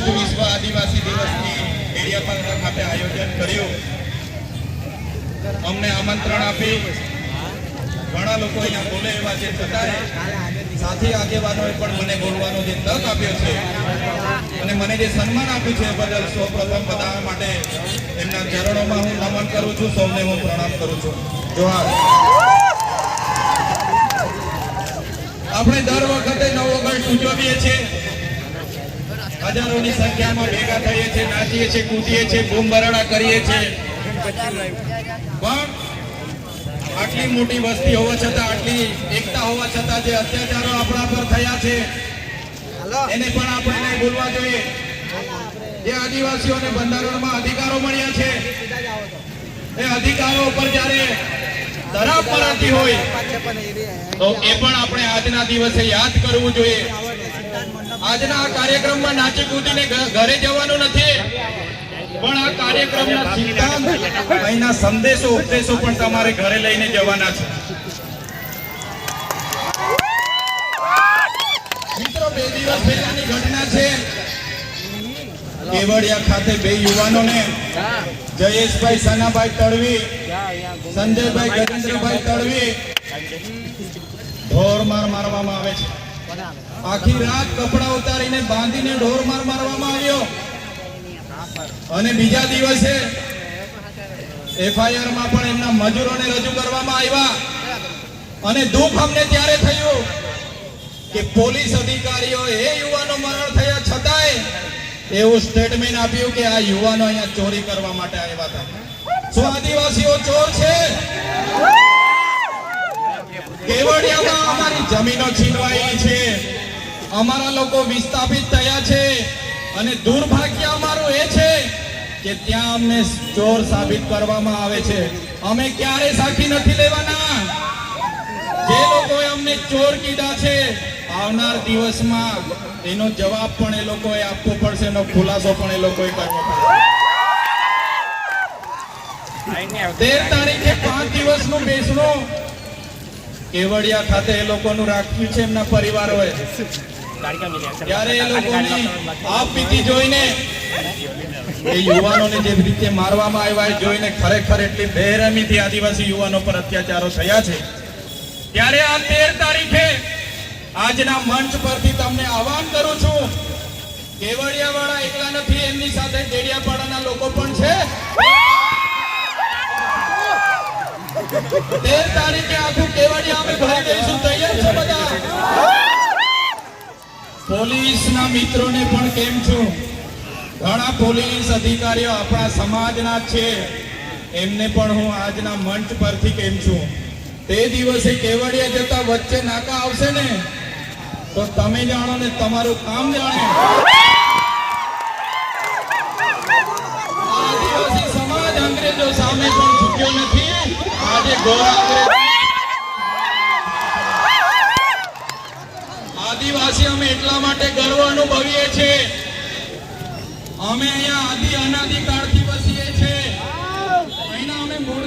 શ્રેષ્ઠ વિશ્વ આદિવાસી દિવસની ડેડિયાપાડા ખાતે આયોજન કર્યું. અમને આમંત્રણ આપી ઘણા લોકો અહીંયા બોલે એવા છે. છતાંય સાથી આગેવાનોએ પણ મને બોલવાનો જે તક આપ્યો છે અને મને જે સન્માન આપ્યું છે બદલ સૌપ્રથમ બધા માટે એમના ચરણોમાં હું નમન કરું છું. સૌને હું પ્રણામ કરું છું. જોહાર. આપણે દર વખતે નવ ઓગસ્ટ ઉજવીએ છીએ. હજારોની સંખ્યામાં ભેગા થઈએ છીએ નાચીએ છીએ કૂદીએ છીએ બૂમ કરીએ છીએ. પણ આટલી મોટી વસ્તી હોવા છતાં આટલી એકતા હોવા છતાં જે અત્યાચારો આપણા પર થયા છે એને પણ આપણે ભૂલવા જોઈએ. જે આદિવાસીઓને બંધારણમાં અધિકારો મળ્યા છે એ અધિકારો ઉપર જ્યારે ધરા પડાતી હોય તો એ પણ આપણે આજના દિવસે યાદ કરવું જોઈએ. આજના આ કાર્યક્રમમાં નાચી કૂદીને ઘરે જવાનું નથી. પણ આ કાર્યક્રમના સિદ્ધાંત અહીંના સંદેશો, ઉપદેશો પણ તમારે ઘરે લઈને જવાના છે. મિત્રો, બે દિવસ પહેલાની જયેશભાઈ સનાભાઈ તળવી સંજયભાઈ ગજેન્દ્રભાઈ તળવી ઢોર માર મારવામાં આવે છે. આખી રાત કપડા ઉતારીને બાંધીને ઢોર માર મારવામાં આવ્યો. અને બીજા દિવસે એફઆઈઆરમાં પણ એમના મજૂરોને રજૂ કરવામાં આવ્યા. અને દુઃખ અમને ત્યારે થયું કે પોલીસ અધિકારીઓ એ યુવાનો મરણ થયા છતાંય એવું સ્ટેટમેન્ટ આપ્યું કે આ યુવાનો અહીંયા ચોરી કરવા માટે આવ્યા હતા. શું આદિવાસીઓ ચોર છે? કેવડિયામાં અમારી જમીનો છીનવાઈ છે અમારા લોકો વિસ્થાપિત થયા છે. અને દુર્ભાગ્ય અમારું એ છે કે ત્યાં અમને ચોર સાબિત કરવામાં આવે છે. અમે ક્યારે સાખી નથી લેવાના? જે લોકોએ અમને ચોર કીધા છે, આવનાર દિવસમાં એનો જવાબ પણ એ લોકોએ આપવો પડશે, એનો ખુલાસો પણ એ લોકોએ કરવો પડશે. તેર તારીખે પાંચ દિવસનું બેસણું કેવડિયા ખાતે એ લોકોનું રાખ્યું છે એમના પરિવારોએ ત્યારે એ લોકોની આપવીતી જોઈને એ યુવાનોને જે રીતે મારવામાં આવ્યા એ જોઈને ખરેખર એટલી બેરહેમીથી આદિવાસી યુવાનો પર અત્યાચારો થયા છે. ત્યારે આ તેર તારીખે આજના મંચ પરથી તમને આહવાન કરું છું કેવડિયા વાળા એકલા નથી, એમની સાથે ડેડિયાપાડાના લોકો પણ છે. તેર તારીખે પોલીસના મિત્રોને પણ કેમ છું? ઘણા પોલીસ અધિકારીઓ આપણા સમાજના છે. એમને પણ હું આજના મંચ પરથી કેમ છું? તે દિવસે કેવડિયા જતા વચ્ચે નાકા આવશે ને? તો તમે જાણો ને તમારું કામ જાણે. આદિવાસી સમાજ અંગ્રેજો સામે પણ ઝૂક્યો નથી. આજે ગોરા અંગ્રેજ માટે ગર્વ અનુભવીએ છીએ. અમે અહીંયા આદિ અનાદિ કાળથી વસીએ છીએ. અહીંના અમે મૂળ